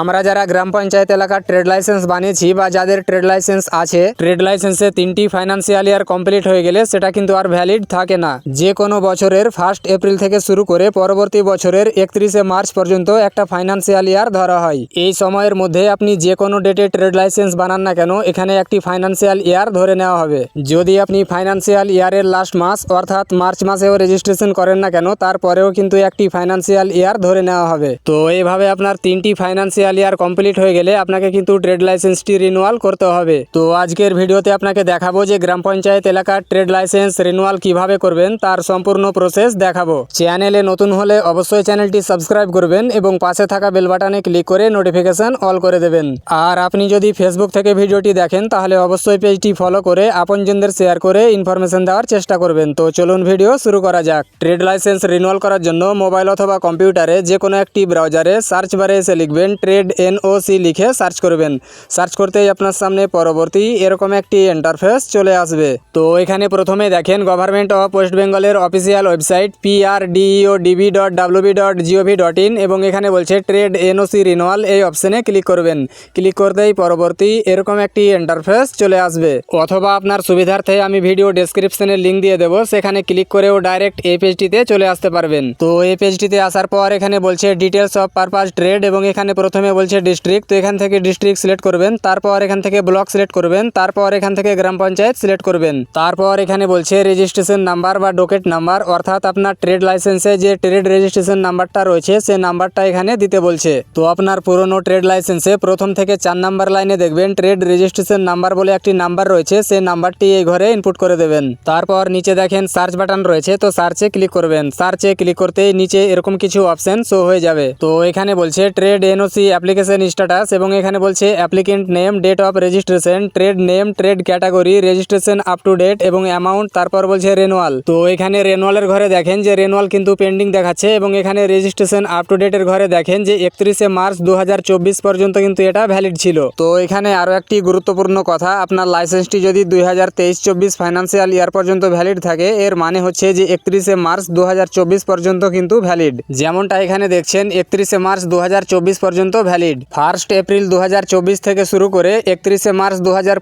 আমরা যারা গ্রাম পঞ্চায়েত এলাকার ট্রেড লাইসেন্স বানিয়েছি বা যাদের ট্রেড লাইসেন্স আছে, ট্রেড লাইসেন্সে তিনটি ফাইন্যান্সিয়াল ইয়ার কমপ্লিট হয়ে গেলে সেটা কিন্তু আর ভ্যালিড থাকে না। যে কোনো বছরের ফার্স্ট এপ্রিল থেকে শুরু করে পরবর্তী বছরের একত্রিশে মার্চ পর্যন্ত একটা ফাইন্যান্সিয়াল ইয়ার ধরা হয়। এই সময়ের মধ্যে আপনি যে কোনো ডেটে ট্রেড লাইসেন্স বানান না কেন, এখানে একটি ফাইন্যান্সিয়াল ইয়ার ধরে নেওয়া হবে। যদি আপনি ফাইন্যান্সিয়াল ইয়ারের লাস্ট মাস অর্থাৎ মার্চ মাসেও রেজিস্ট্রেশন করেন না কেন, তারপরেও কিন্তু একটি ফাইন্যান্সিয়াল ইয়ার ধরে নেওয়া হবে। তো এইভাবে আপনার তিনটি ফাইন্যান্সিয়াল ইয়ার কমপ্লিট হয়ে গেলে আপনাকে কিন্তু ট্রেড লাইসেন্সটি রিনুয়াল করতে হবে। তো আজকের ভিডিওতে আপনাকে দেখাবো যে গ্রাম পঞ্চায়েত এলাকার ট্রেড লাইসেন্স রিনুয়াল কীভাবে করবেন, তার সম্পূর্ণ প্রসেস দেখাবো। চ্যানেলে নতুন হলে অবশ্যই চ্যানেলটি সাবস্ক্রাইব করবেন এবং পাশে থাকা বেল বাটনে ক্লিক করে নোটিফিকেশন অল করে দেবেন। আর আপনি যদি ফেসবুক থেকে ভিডিওটি দেখেন, তাহলে অবশ্যই পেজটি ফলো করে আপনজনদের শেয়ার করে ইনফরমেশন দেওয়ার চেষ্টা করবেন। তো চলুন ভিডিও শুরু করা যাক। ট্রেড লাইসেন্স রিনুয়াল করার জন্য মোবাইল অথবা কম্পিউটারে যে কোনো একটি ব্রাউজারে সার্চ বারে এসে লিখবেন ট্রেড এনওসি লিখে সার্চ করবেন। সার্চ করতেই আপনার সামনে পরবর্তী এরকম একটি ইন্টারফেস চলে আসবে। তো এখানে প্রথমে দেখেন গভর্নমেন্ট অফ ওয়েস্ট বেঙ্গলের official website PRDO DB dot WB dot GOV dot in এবং এখানে বলছে ট্রেড এনওসি রিনুয়াল এই অপশনে ক্লিক করবেন। ক্লিক করতেই পরবর্তী এরকম একটি ইন্টারফেস চলে আসবে। অথবা আপনার সুবিধার্থে আমি ভিডিও ডেসক্রিপশনে লিঙ্ক দিয়ে দেবো। সেখানে ক্লিক করেও ডাইরেক্ট এই পেজটিতে চলে আসতে পারবেন। তো এই পেজটিতে আসার পর এখানে বলছে ডিটেলস অফ পারপাস ট্রেড এবং এখানে প্রথমে বলছে ডিস্ট্রিক্ট তো এখান থেকে ডিস্ট্রিক্ট সিলেক্ট করবেন, তারপর এখান থেকে ব্লক সিলেক্ট করবেন, তারপর এখান থেকে গ্রাম পঞ্চায়েত সিলেক্ট করবেন। তারপর এখানে বলছে রেজিস্ট্রেশন নাম্বার বা ডোকেট নাম্বার অর্থাৎ আপনার ট্রেড লাইসেন্সে যে ট্রেড রেজিস্ট্রেশন নাম্বারটা রয়েছে, সেই নাম্বারটা এখানে দিতে বলছে। তো আপনার পুরনো ট্রেড লাইসেন্সে প্রথম থেকে চার নাম্বার লাইনে দেখবেন ট্রেড রেজিস্ট্রেশন নাম্বার বলে একটি নাম্বার রয়েছে, সেই নাম্বারটি এই ঘরে ইনপুট করে দেবেন। তারপর নিচে দেখেন সার্চ বাটন রয়েছে, তো সার্চে ক্লিক করবেন। সার্চে ক্লিক করতেই নিচে এরকম কিছু অপশন শো হয়ে যাবে। তো এখানে বলছে ট্রেড এনওসি অ্যাপ্লিকেশন স্ট্যাটাস এবং এখানে বলছে applicant name date of registration trade name trade category registration up to date এবং অ্যামাউন্ট তারপর বলছে রেনুয়াল তো এখানে রেনুয়ালের ঘরে দেখেন যে রেনুয়াল কিন্তু পেন্ডিং দেখাচ্ছে এবং এখানে রেজিস্ট্রেশন আপ টু ডেটের ঘরে দেখেন যে একত্রিশে মার্চ দু হাজার চব্বিশ পর্যন্ত কিন্তু এটা ভ্যালিড ছিল। তো এখানে আরও একটি গুরুত্বপূর্ণ কথা, আপনার লাইসেন্সটি যদি দুই হাজার তেইশ চব্বিশ ফাইন্যান্সিয়াল ইয়ার পর্যন্ত ভ্যালিড থাকে, এর মানে হচ্ছে যে একত্রিশে মার্চ দু হাজার চব্বিশ পর্যন্ত কিন্তু ভ্যালিড যেমনটা এখানে দেখছেন, একত্রিশে মার্চ দু হাজার চব্বিশ পর্যন্ত ভ্যালিড ফার্স্ট এপ্রিল দু হাজার চব্বিশ থেকে শুরু করে একত্রিশে মার্চ দু হাজার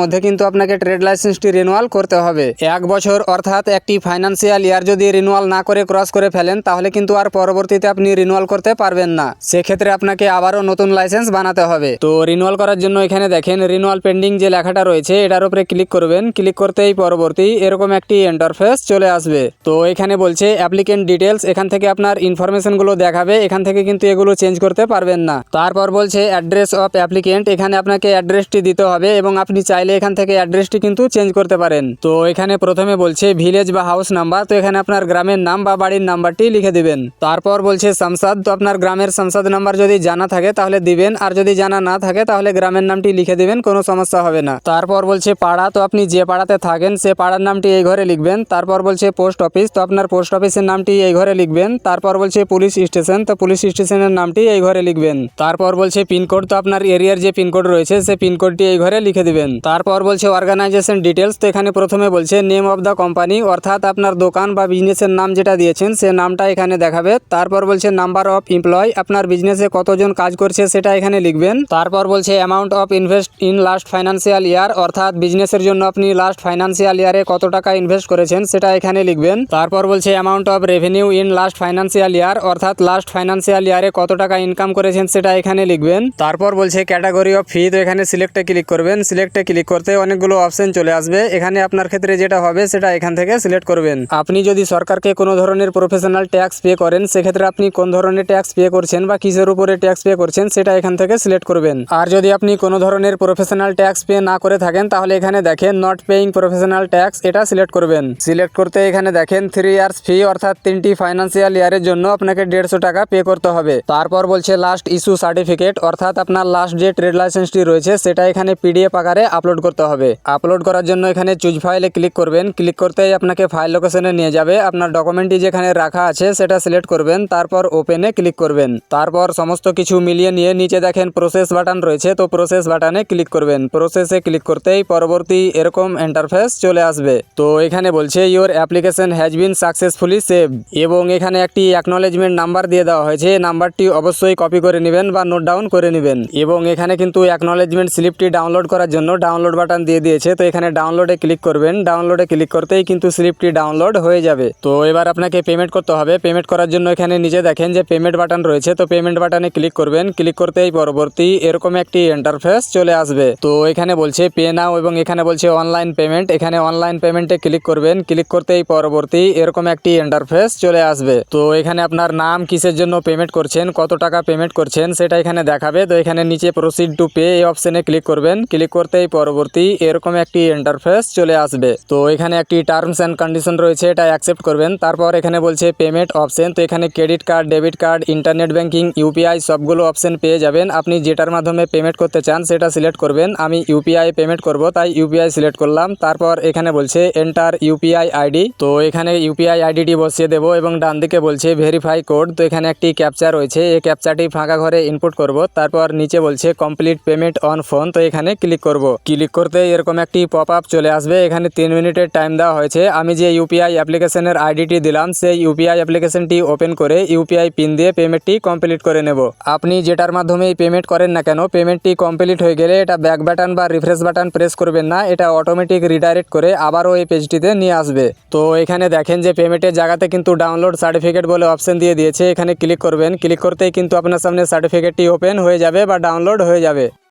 মধ্যে কিন্তু আপনাকে ট্রেড লাইসেন্সটি রিনুয়াল করতে হবে। এক বছর অর্থাৎ একটি ফাইন্যান্সিয়াল ইয়ার যদি রিনুয়াল না করে ক্রস করে ফেলেন, তাহলে কিন্তু আর পরবর্তীতে আপনি রিনুয়াল করতে পারবেন না। সেক্ষেত্রে আপনাকে আবারও নতুন লাইসেন্স বানাতে হবে। তো রিনুয়াল করার জন্য এখানে দেখেন রিনুয়াল পেন্ডিং যে লেখাটা রয়েছে, এটার উপরে ক্লিক করবেন। ক্লিক করতেই পরবর্তী এরকম একটি ইন্টারফেস চলে আসবে। তো এখানে বলছে অ্যাপ্লিকেন্ট ডিটেলস এখান থেকে আপনার ইনফরমেশনগুলো দেখাবে, এখান থেকে কিন্তু এগুলো চেঞ্জ করতে পারবেন না। তারপর বলছে অ্যাড্রেস অফ অ্যাপ্লিকেন্ট এখানে আপনাকে অ্যাড্রেসটি দিতে হবে এবং আপনি চাইলে এখান থেকে অ্যাড্রেসটি কিন্তু চেঞ্জ করতে পারেন। তো এখানে প্রথমে বলছে ভিলেজ বা হাউস নাম্বার তো এখানে আপনার গ্রামের নাম বা বাড়ির নাম্বারটি লিখে দিবেন। তারপর বলছে সংসদ তো আপনার গ্রামের সংসদ নাম্বার যদি জানা থাকে তাহলে দিবেন, আর যদি জানা না থাকে তাহলে গ্রামের নামটি লিখে দিবেন, কোনো সমস্যা হবে না। তারপর বলছে, পাড়া, তো আপনি যে পাড়াতে থাকেন সে পাড়ার নামটি এই ঘরে লিখবেন। তারপর বলছে পোস্ট অফিস তো আপনার পোস্ট অফিসের নামটি এই ঘরে লিখবেন। তারপর বলছে পুলিশ স্টেশন তো পুলিশ স্টেশনের নামটি এই ঘরে লিখবেন। তারপর বলছে পিনকোড তো আপনার এরিয়ার যে পিনকোড রয়েছে সে পিনকোডটি এই ঘরে লিখে দিবেন। তারপর বলছে অর্গানাইজেশন ডিটেলস তো এখানে প্রথমে বলছে নেম অফ দ্য কোম্পানি অর্থাৎ আপনার দোকান বা বিজনেসের নাম যেটা দিয়েছেন, সে নামটা এখানে দেখাবে। তারপর বলছে নাম্বার অফ এমপ্লয় আপনার বিজনেসে কতজন কাজ করছে সেটা এখানে লিখবেন। তারপর বলছে amount of invest in last financial year অর্থাৎ বিজনেসের জন্য আপনি লাস্ট ফাইন্যান্সিয়াল ইয়ারে কত টাকা ইনভেস্ট করেছেন, সেটা এখানে লিখবেন। তারপর বলছে amount of revenue in last financial year অর্থাৎ লাস্ট ফাইন্যান্সিয়াল ইয়ারে কত টাকা ইনকাম করেছেন সেটা এখানে লিখবেন। তারপর বলছে ক্যাটাগরি অফ ফি তো এখানে সিলেক্টে ক্লিক করবেন। সিলেক্টে ক্লিক করতে অনেকগুলো অপশন চলে আসবে। এখানে আপনার ক্ষেত্রে যেটা হবে, সেটা এখান থেকে সিলেক্ট করবেন। আপনি যদি সরকারকে কোনো ধরনের প্রফেশনাল ট্যাক্স পে করেন, সেক্ষেত্রে আপনি কোন ধরনের ট্যাক্স পে করছেন বা কিসের উপরে ট্যাক্স পে করছেন, সেটা এখান থেকে সিলেক্ট করবেন। আর যদি আপনি কোনো ধরনের প্রফেশনাল ট্যাক্স পে না করে থাকেন, তাহলে এখানে দেখেন নট পেইং প্রফেশনাল ট্যাক্স এটা সিলেক্ট করবেন। সিলেক্ট করতে এখানে দেখেন থ্রি ইয়ার্স ফি অর্থাৎ তিনটি ফাইন্যান্সিয়াল ইয়ারের জন্য আপনাকে দেড়শো টাকা পে করতে হবে। তারপর বলছে লাস্ট ইস্যু সার্টিফিকেট, অর্থাৎ আপনার লাস্ট যে ট্রেড লাইসেন্সটি রয়েছে, সেটা এখানে পিডিএফ আকারে আপলোড করতে হবে। আপলোড করার জন্য এখানে চুজ ফাইলে ক্লিক করবেন। ক্লিক করতেই আপনাকে ফাইল লোকেশনে নিয়ে যাবে। আপনার ডকুমেন্টটি যেখানে রাখা আছে, সেটা সিলেক্ট করবেন। তারপর ওপেনে ক্লিক করবেন। তারপর সমস্ত কিছু মিলিয়ে নিয়ে নিচে দেখেন প্রসেস বাটন রয়েছে, তো প্রসেস বাটনে ক্লিক করবেন। প্রসেসে ক্লিক করতেই পরবর্তী এরকম ইন্টারফেস চলে আসবে। তো এখানে বলছে your application has been successfully save এবং এখানে একটি অ্যাকনলেজমেন্ট নাম্বার দিয়ে দেওয়া হয়েছে। নাম্বারটি অবশ্যই কপি করে নেবেন। নেবেন বা নোট ডাউন করে নেবেন। এবং এখানে কিন্তু অ্যাকনলেজমেন্ট স্লিপটি ডাউনলোড করার জন্য ডাউনলোড বাটন দিয়ে দিয়েছে। তো এখানে ডাউনলোডে ক্লিক করবেন। ডাউনলোডে ক্লিক করতেই কিন্তু স্লিপটি ডাউনলোড হয়ে যাবে। তো এবার আপনাকে পেমেন্ট করতে হবে। পেমেন্ট করার জন্য এখানে নিজে দেখেন যে পেমেন্ট বাটন রয়েছে। তো পেমেন্ট বাটনে ক্লিক করবেন। ক্লিক করতেই পরবর্তী এরকম একটি ইন্টারফেস চলে আসবে। তো এখানে বলছে পে নাও এবং এখানে বলছে অনলাইন পেমেন্ট এখানে অনলাইন পেমেন্টে ক্লিক করবেন। ক্লিক করতেই পরবর্তী এরকম একটি ইন্টারফেস চলে আসবে। তো এখানে আপনার নাম কিসের জন্য পেমেন্ট করছেন? কত টাকা পেমেন্ট করছেন সেটা এখানে দেখাবে। তো এখানে নিচে প্রসিড টু পে এই অপশনে ক্লিক করবেন। ক্লিক করতেই পরবর্তী এরকম একটি ইন্টারফেস চলে আসবে। তো এখানে একটি টার্মস অ্যান্ড কন্ডিশন রয়েছে, এটা অ্যাকসেপ্ট করবেন। তারপর এখানে বলছে পেমেন্ট অপশন তো এখানে credit card debit card internet banking UPI সবগুলো অপশন পেয়ে যাবেন। আপনি যেটার মাধ্যমে পেমেন্ট করতে চান, সেটা সিলেক্ট করবেন। আমি ইউপিআই পেমেন্ট করব, তাই ইউপিআই সিলেক্ট করলাম। তারপর এখানে বলছে এন্টার ইউপিআই আইডি তো এখানে ইউপিআই আইডিটি বসিয়ে দেবো এবং ডান দিকে বলছে ভেরিফাই কোড তো এখানে একটি ক্যাপচা রয়েছে। এই ক্যাপচাটি ফাঁকা ঘরে ইনপুট করব, তারপর নিচে বলছে কমপ্লিট পেমেন্ট অন ফোন তো এখানে ক্লিক করব। ক্লিক করতে এরকম একটি পপ আপ চলে আসবে, এখানে তিন মিনিটের টাইম দেওয়া হয়েছে। আমি যে ইউপিআই অ্যাপ্লিকেশনের আইডিটি দিলাম, সেই ইউপিআই অ্যাপ্লিকেশনটি ওপেন করে ইউপিআই পিন দিয়ে পেমেন্টটি কমপ্লিট করে নেব। আপনি যেটার মাধ্যমে পেমেন্ট করেন না কেন পেমেন্টটি কমপ্লিট হয়ে গেলে এটা ব্যাক বাটন বা রিফ্রেশ বাটন প্রেস করবেন না, এটা অটোমেটিক রিডাইরেক্ট করে আবারও এই পেজটিতে নিয়ে আসবে। তো এখানে দেখেন যে পেমেন্টের জায়গাতে কিন্তু ডাউনলোড সার্টিফিকেট বলে অপশন দিয়ে দিয়েছে, এখানে ক্লিক করবেন। ক্লিক করতেই কিন্তু আপনার সামনে সার্টিফিকেটটি ওপেন হয়ে যাবে বা ডাউনলোড হয়ে যাবে।